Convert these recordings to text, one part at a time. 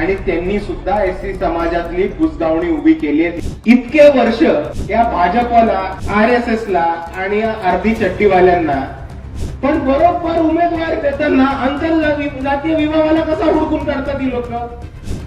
आणि त्यांनी सुद्धा एस सी समाजातली बुजगावणी उभी केली आहे. इतके वर्ष या भाजपला आर एस एस ला आणि अर्धी चट्टीवाल्यांना पण बरोबर उमेदवार देताना आंतर जातीय विभागाला कसा हुडकून काढतात ही लोक?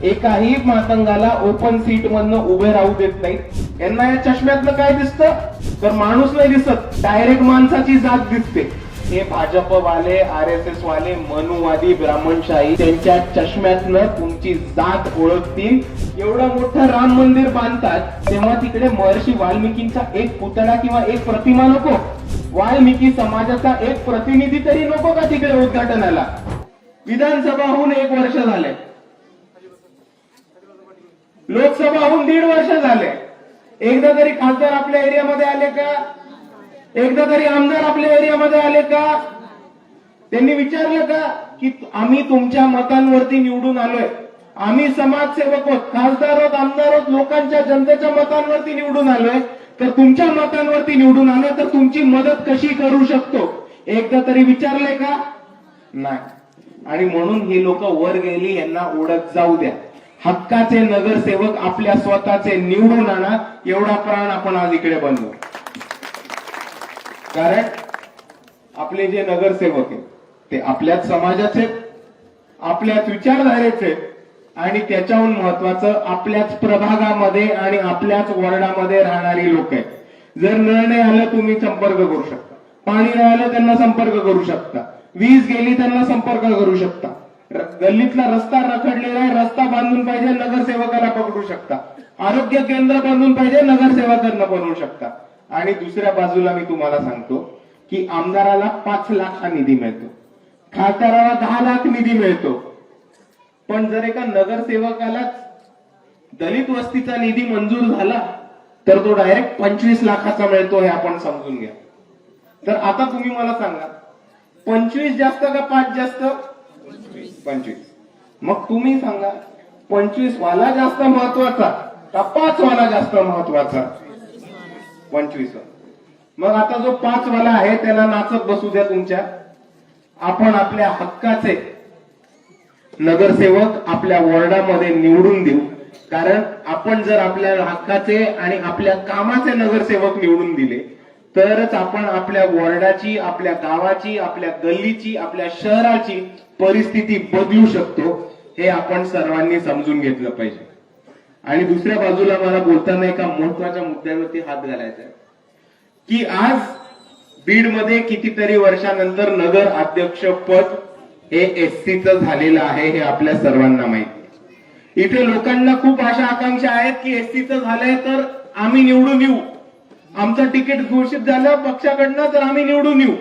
एकाही मातंगाला ओपन सीट मधनं उभे राहू देत नाहीत. यांना या चष्म्यातलं काय दिसतं? तर माणूस नाही दिसत डायरेक्ट माणसाची जात दिसते. हे भाजप वाले आर एस एस वाले मनुवादी ब्राह्मणशाही त्यांच्या चष्म्यातनं तुमची जात ओळखतील. एवढं मोठं राम मंदिर बांधतात तेव्हा तिकडे महर्षी वाल्मिकींचा एक पुतळा किंवा एक प्रतिमा नको. वाल्मिकी समाजाचा एक प्रतिनिधी तरी नको का तिकडे उद्घाटनाला? विधानसभा होऊन एक वर्ष झाले. लोकसभा होऊन दीड वर्ष झाले. एकदा तरी खासदार आपल्या एरियामध्ये आले का? एकदा तरी आमदार आपल्या एरियामध्ये आले का? त्यांनी विचारलं का की आम्ही तुमच्या मतांवरती निवडून आलोय. आम्ही समाजसेवक आहोत खासदार आहोत आमदार आहोत लोकांच्या जनतेच्या मतांवरती निवडून आलोय. तर तुमच्या मतांवरती निवडून आलोय तर तुमची मदत कशी करू शकतो? एकदा तरी विचारलंय का? नाही. आणि म्हणून ही लोक वर गेली यांना ओढत जाऊ द्या. हक्काचे नगरसेवक आपल्या स्वतःचे निवडून आणा एवढा प्राण आपण आज इकडे बनवू. कारण आपले जे नगरसेवक आहेत ते आपल्याच समाजाचे आहेत, आपल्याच विचारधारेचे आहेत आणि त्याच्याहून महत्वाचं आपल्याच प्रभागामध्ये आणि आपल्याच वॉर्डामध्ये राहणारी लोक आहेत. जर नळ नाही आलं तुम्ही संपर्क करू शकता. पाणी नाही आलं त्यांना संपर्क करू शकता. वीज गेली त्यांना संपर्क करू शकता. गल्लीतला रस्ता रखडलेला आहे रस्ता बांधून पाहिजे नगरसेवकाला पकडू शकता. आरोग्य केंद्र बांधून पाहिजे नगरसेवकांना बनवू शकता. आणि दुसऱ्या बाजूला मी तुम्हाला सांगतो की आमदाराला पाच लाख हा निधी मिळतो. खासदाराला दहा लाख निधी मिळतो. पण जर एका नगरसेवकालाच दलित वस्तीचा निधी मंजूर झाला तर तो डायरेक्ट पंचवीस लाखाचा मिळतो हे आपण समजून घ्या. तर आता तुम्ही मला सांगा पंचवीस जास्त का पाच जास्त? पंचवीस. मग तुम्ही सांगा पंचवीस वाला जास्त महत्त्वाचा का पाच वाला जास्त महत्त्वाचा? पंचवीस मग आता जो पाच वाला आहे त्याला नाचत बसू द्या तुमच्या. आपण आपल्या हक्काचे नगरसेवक आपल्या वॉर्डामध्ये निवडून देऊ. कारण आपण जर आपल्या हक्काचे आणि आपल्या कामाचे नगरसेवक निवडून दिले तरच आपण आपल्या वॉर्डाची आपल्या गावाची आपल्या गल्लीची आपल्या शहराची परिस्थिती बदलू शकतो हे आपण सर्वांनी समजून घेतलं पाहिजे. आणि दुसऱ्या बाजूला मला बोलताना एका महत्त्वाच्या मुद्द्यावरती हात घालायचा की आज बीडमध्ये कितीतरी वर्षानंतर नगर अध्यक्ष पद हे एससीच झालेलं आहे हे आपल्या सर्वांना माहिती इथे लोकांना खूप आशा आकांक्षा आहेत की एससीच झालंय तर आम्ही निवडून येऊ. आमचं तिकीट घोषित झालं पक्षाकडनं तर आम्ही निवडून येऊ.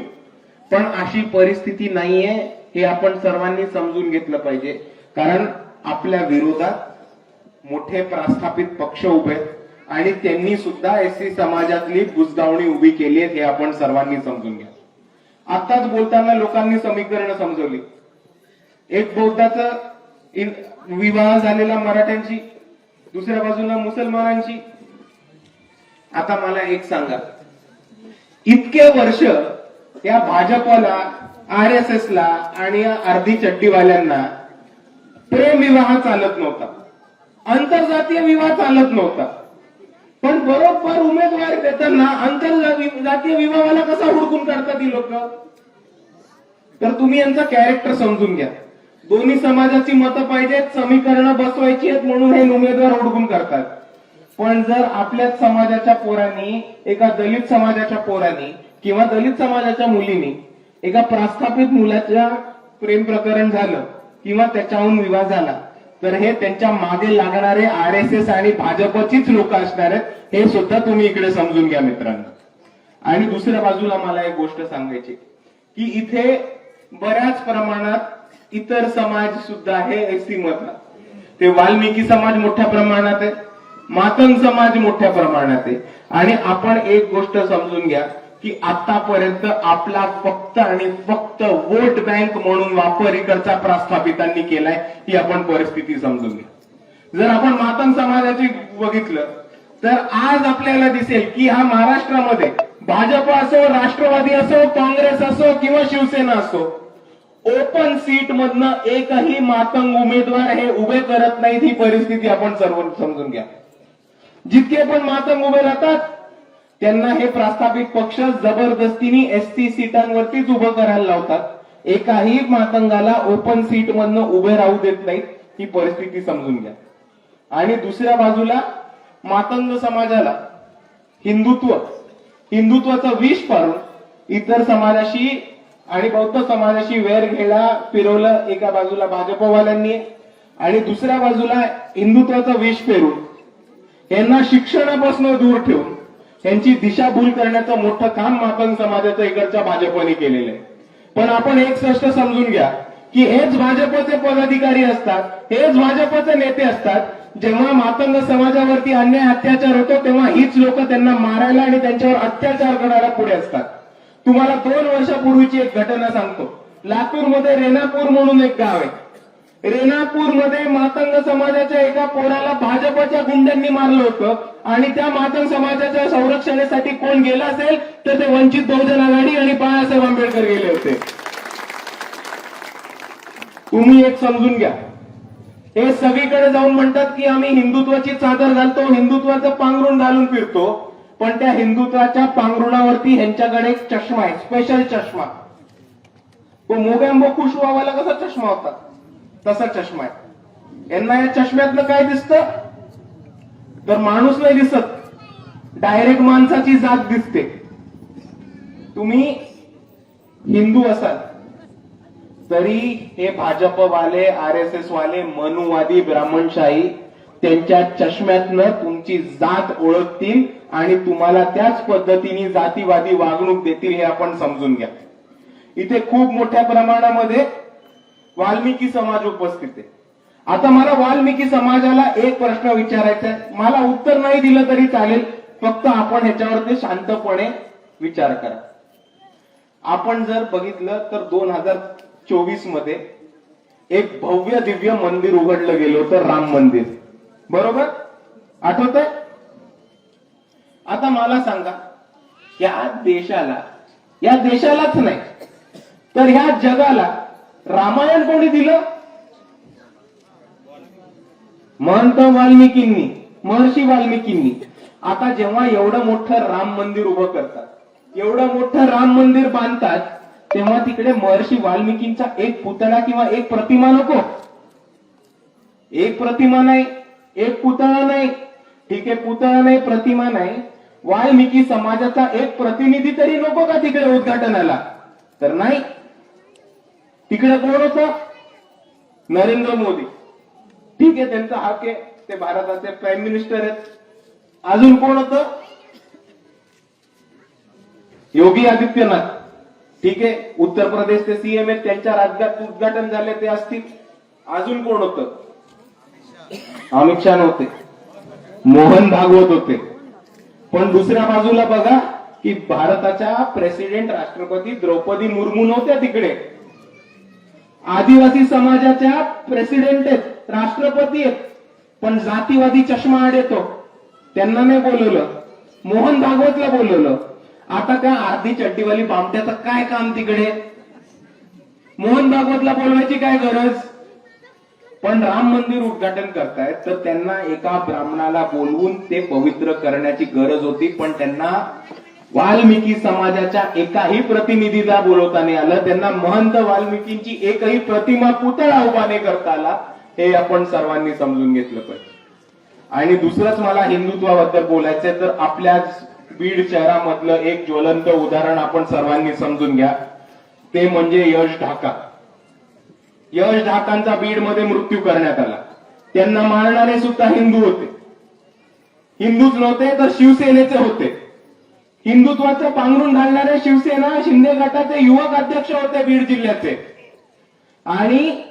पण अशी परिस्थिती नाहीये हे आपण सर्वांनी समजून घेतलं पाहिजे. कारण आपल्या विरोधात मोठे प्रस्थापित पक्ष उभे आणि त्यांनी सुद्धा एससी समाजातली बुजगावणी उभी केली आहे हे आपण सर्वांनी समजून घ्या. आताच बोलताना लोकांनी समीकरण समजवली. एक बौद्धाच विवाह झालेला मराठ्यांची दुसऱ्या बाजूला मुसलमानांची आता मला एक सांगा. इतके वर्ष या भाजपला आर एस एस ला आणि या अर्धी चड्डीवाल्यांना प्रेम विवाह चालत नव्हता. आंतरजातीय विवाह चालत नव्हता. पण बरोबर उमेदवार देताना आंतरजातीय विवाहाला कसा हुडकून काढतात ही लोक? तर तुम्ही यांचा कॅरेक्टर समजून घ्या. दोन्ही समाजाची मतं पाहिजेत समीकरणं बसवायची आहेत म्हणून हे उमेदवार हुडकून करतात पण जर आपल्याच समाजाच्या पोरांनी एका दलित समाजाच्या पोरांनी किंवा दलित समाजाच्या मुलीनी एका प्रस्थापित मुलाच्या प्रेम प्रकरण झालं किंवा त्याच्याहून विवाह झाला तर हे त्यांच्या मागे लागणारे आर एस एस आणि भाजपचीच लोक असणार आहेत हे सुद्धा तुम्ही इकडे समजून घ्या मित्रांनो. आणि दुसऱ्या बाजूला मला एक गोष्ट सांगायची की इथे बऱ्याच प्रमाणात इतर समाज सुद्धा आहे एसी मधला. ते वाल्मिकी समाज मोठ्या प्रमाणात आहे मातंग समाज मोठ्या प्रमाणात आहे. आणि आपण एक गोष्ट समजून घ्या की आतापर्यंत आपला फक्त आणि फक्त वोट बँक म्हणून वापर इकडचा प्रस्थापितांनी केलाय ही आपण परिस्थिती समजून घ्या. जर आपण मातंग समाजाची बघितलं तर आज आपल्याला दिसेल की हा महाराष्ट्रामध्ये भाजप असो राष्ट्रवादी असो काँग्रेस असो किंवा शिवसेना असो ओपन सीट मधनं एकही मातंग उमेदवार हे उभे करत नाहीत ही परिस्थिती आपण सर्व समजून घ्या. जितके पण मातंग उभे राहतात त्यांना हे प्रस्थापित पक्ष जबरदस्तीने एसटी सीटांवरतीच उभं करायला लावतात. एकाही मातंगाला ओपन सीट मधनं उभे राहू देत नाहीत ही परिस्थिती समजून घ्या. आणि दुसऱ्या बाजूला मातंग समाजाला हिंदुत्व हिंदुत्वाचं विष पाडून इतर समाजाशी आणि बौद्ध समाजाशी वेर घेला फिरवलं एका बाजूला भाजपवाल्यांनी आणि दुसऱ्या बाजूला हिंदुत्वाचं विष पेरून यांना शिक्षणापासून दूर ठेवून यांची दिशाभूल करण्याचं मोठं काम मातंग समाजाचं इकडच्या भाजपने केलेलं आहे. पण आपण एक स्पष्ट समजून घ्या की हेच भाजपचे पदाधिकारी असतात हेच भाजपचे नेते असतात जेव्हा मातंग समाजावरती अन्याय अत्याचार होतो तेव्हा हीच लोक त्यांना मारायला आणि त्यांच्यावर अत्याचार करायला पुढे असतात. तुम्हाला दोन वर्षापूर्वीची एक घटना सांगतो. लातूरमध्ये रेणापूर म्हणून एक गाव आहे. रेणापूरमध्ये मातंग समाजाच्या एका पोराला भाजपच्या गुंड्यांनी मारलं होतं. आणि त्या मातंग समाजाच्या संरक्षणासाठी कोण गेला असेल तर ते वंचित बहुजन आघाडी आणि बाळासाहेब आंबेडकर गेले होते. तुम्ही एक समजून घ्या. हे सगळीकडे जाऊन म्हणतात की आम्ही हिंदुत्वाची चादर घालतो हिंदुत्वाचं पांघरुण घालून फिरतो. पण त्या हिंदुत्वाच्या पांघरुणावरती ह्यांच्याकडे एक चष्मा आहे स्पेशल चष्मा. तो मोगॅम्बो खुश व्हावाला कसा चष्मा होता? तसा चष्मा आहे. यांना या चष्म्यातनं काय दिसतं? तर माणूस नाही दिसत डायरेक्ट माणसाची जात दिसते. तुम्ही हिंदू असाल तरी हे भाजपवाले आर एस एस वाले मनुवादी ब्राह्मणशाही त्यांच्या चष्म्यातनं तुमची जात ओळखतील आणि तुम्हाला त्याच पद्धतीने जातीवादी वागणूक देतील हे आपण समजून घ्या. इथे खूप मोठ्या प्रमाणामध्ये वाल्मिकी समाज उपस्थित आहे. आता मला वाल्मिकी समाजाला एक प्रश्न विचारायचा आहे. मला उत्तर नाही दिलं तरी चालेल. फक्त आपण ह्याच्यावरती शांतपणे विचार करा. आपण जर बघितलं तर दोन हजार चोवीसमध्ये एक भव्य दिव्य मंदिर उघडलं गेलं होतं राम मंदिर. बरोबर? आठवत आता मला सांगा या देशाला या देशालाच नाही तर ह्या जगाला रामायण कोणी दिलं? महंत वाल्मिकींनी महर्षी वाल्मिकींनी. आता जेव्हा एवढं मोठं राम मंदिर उभं करतात एवढं मोठं राम मंदिर बांधतात तेव्हा तिकडे महर्षी वाल्मिकींचा एक पुतळा किंवा एक प्रतिमा नको. एक प्रतिमा नाही एक पुतळा नाही. ठीक आहे पुतळा नाही प्रतिमा नाही. वाल्मिकी समाजाचा एक प्रतिनिधी तरी नको का तिकडे उद्घाटनाला? तर नाही. तिकडे कोण होतं? नरेंद्र मोदी. ठीक आहे त्यांचा हक आहे. ते भारताचे प्राईम मिनिस्टर आहेत. अजून कोण होत? योगी आदित्यनाथ. ठीक आहे उत्तर प्रदेशचे सीएम आहेत त्यांच्या राज्यात उद्घाटन झाले ते असतील. अजून कोण होत? अमित शहा होते मोहन भागवत होते. पण दुसऱ्या बाजूला बघा की भारताच्या प्रेसिडेंट राष्ट्रपती द्रौपदी मुर्मू नव्हत्या तिकडे. आदिवासी समाजाच्या प्रेसिडेंट आहेत राष्ट्रपती आहेत पण जातीवादी चष्मा आड येतो. त्यांना नाही बोलवलं. मोहन भागवतला बोलवलं. आता त्या आधी चड्डीवाली बामट्याचं काय काम तिकडे? मोहन भागवतला बोलवायची काय गरज? पण राम मंदिर उद्घाटन करतायत तर त्यांना एका ब्राह्मणाला बोलवून ते पवित्र करण्याची गरज होती पण त्यांना वाल्मिकी समाजाच्या एकाही प्रतिनिधीला बोलवता नाही आलं. त्यांना महंत वाल्मिकींची एकही प्रतिमा पुतळा उभाने करता आला हे आपण सर्वांनी समजून घेतलं पाहिजे. आणि दुसरंच मला हिंदुत्वाबद्दल बोलायचंय तर आपल्या बीड शहरामधलं एक ज्वलंत उदाहरण आपण सर्वांनी समजून घ्या. ते म्हणजे यश ढाका. यश ढाकांचा बीडमध्ये मृत्यू करण्यात आला. त्यांना मारणारे सुद्धा हिंदू होते. हिंदूच नव्हते तर शिवसेनेचे होते. हिंदुत्वाचं पांघरून घालणारे शिवसेना शिंदे गटाचे युवक अध्यक्ष होते बीड जिल्ह्याचे. आणि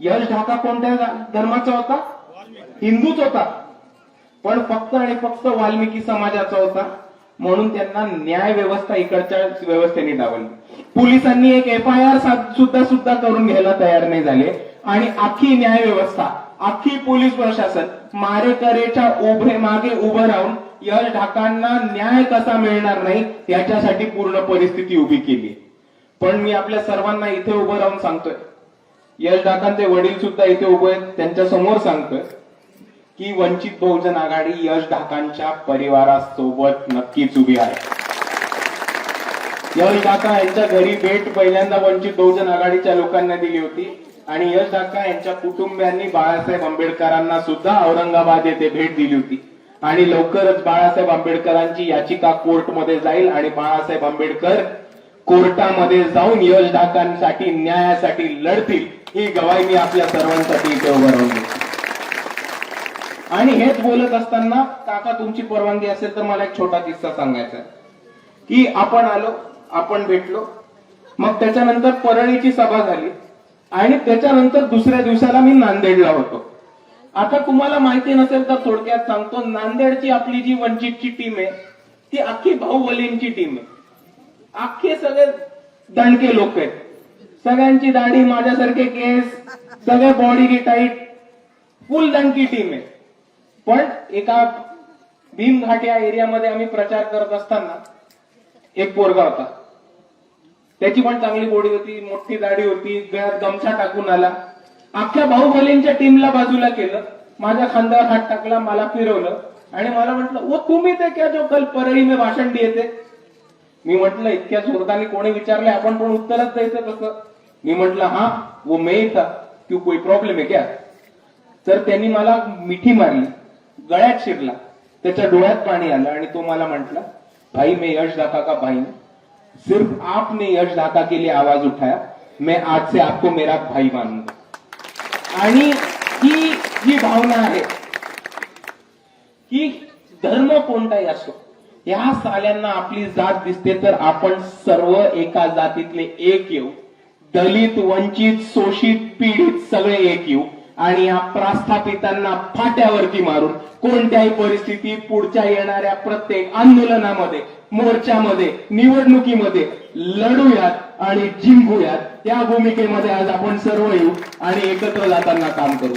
यश ढाका कोणत्या धर्माचा होता? हिंदूच होता. पण फक्त आणि फक्त वाल्मिकी समाजाचा होता. म्हणून त्यांना न्याय व्यवस्था इकडच्या व्यवस्थेने डावली पोलिसांनी एक एफ आय आर सुद्धा सुद्धा करून घ्यायला तयार नाही झाले. आणि अख्खी न्याय व्यवस्था अख्खी पोलीस प्रशासन मारेकरेच्या उभे मागे उभं राहून यश ढाकांना न्याय कसा मिळणार नाही याच्यासाठी पूर्ण परिस्थिती उभी केली. पण मी आपल्या सर्वांना इथे उभं राहून सांगतोय. यश ढाकांचे वडील सुद्धा इथे उभे आहेत त्यांच्यासमोर सांगतोय की वंचित बहुजन आघाडी यश ढाकांच्या परिवारासोबत नक्कीच उभी आहे. यश ढाका यांच्या घरी भेट पहिल्यांदा वंचित बहुजन आघाडीच्या लोकांना दिली होती आणि यश ढाका यांच्या कुटुंबियांनी बाळासाहेब आंबेडकरांना सुद्धा औरंगाबाद येथे भेट दिली होती. आणि लवकरच बाळासाहेब आंबेडकरांची याचिका कोर्टमध्ये जाईल आणि बाळासाहेब आंबेडकर कोर्टामध्ये जाऊन यश डाकांसाठी न्यायासाठी लढतील. ही गवाही मी आपल्या सर्वांसाठी इथे उभं राहून आणि हेच बोलत असताना काका तुमची परवानगी असेल तर मला एक छोटा किस्सा सांगायचा की आपण आलो आपण भेटलो मग त्याच्यानंतर परळीची सभा झाली आणि त्याच्यानंतर दुसऱ्या दिवसाला मी नांदेडला होतो. आता तुम्हाला माहिती नसेल तर थोडक्यात सांगतो नांदेडची आपली जी वंचितची टीम आहे ती अख्खी भाऊबलींची टीम आहे. अख्खे सगळे दणके लोक आहेत. सगळ्यांची दाढी माझ्यासारखे केस सगळे बॉडी टाईट फुल दणकी टीम आहे. पण एका भीमघाट या एरियामध्ये आम्ही प्रचार करत असताना एक पोरगा होता. त्याची पण चांगली बॉडी होती मोठी दाढी होती गळ्यात गमछा टाकून आला. अख्ख्या बाहुबलींच्या टीमला बाजूला केलं. माझ्या खांद्यावर हात टाकला मला फिरवलं. आणि मला म्हटलं व तुम्ही ते क्या जो कल परळी मी भाषण देते मी म्हटलं इतक्या जोरदानी कोणी विचारले आपण पण उत्तरच द्यायचं तसं. मी म्हटलं हा वो मे था. क्यू कोई प्रॉब्लेम आहे क्या? तर त्यांनी मला मिठी मारली गळ्यात शिरला. त्याच्या डोळ्यात पाणी आलं आणि तो मला म्हटला भाई मैं यश दाखा का भाई सिर्फ आपने यश दाखा के लिए आवाज उठाया. मैं आज से आपको मेरा भाई मानूंगा. आणि ही जी भावना आहे की धर्म कोणताही असो या साल्यांना आपली जात दिसते तर आपण सर्व एका जातीतले एक येऊ. दलित वंचित शोषित पीडित सगळे एक येऊ. आणि या प्रस्थापितांना फाट्यावरती मारून कोणत्याही परिस्थितीत पुढच्या येणाऱ्या प्रत्येक आंदोलनामध्ये मोर्चामध्ये निवडणुकीमध्ये लढूयात आणि जिंकूयात. या भूमिकेमध्ये आज आपण सर्व येऊ आणि एकत्र जाताना काम करू.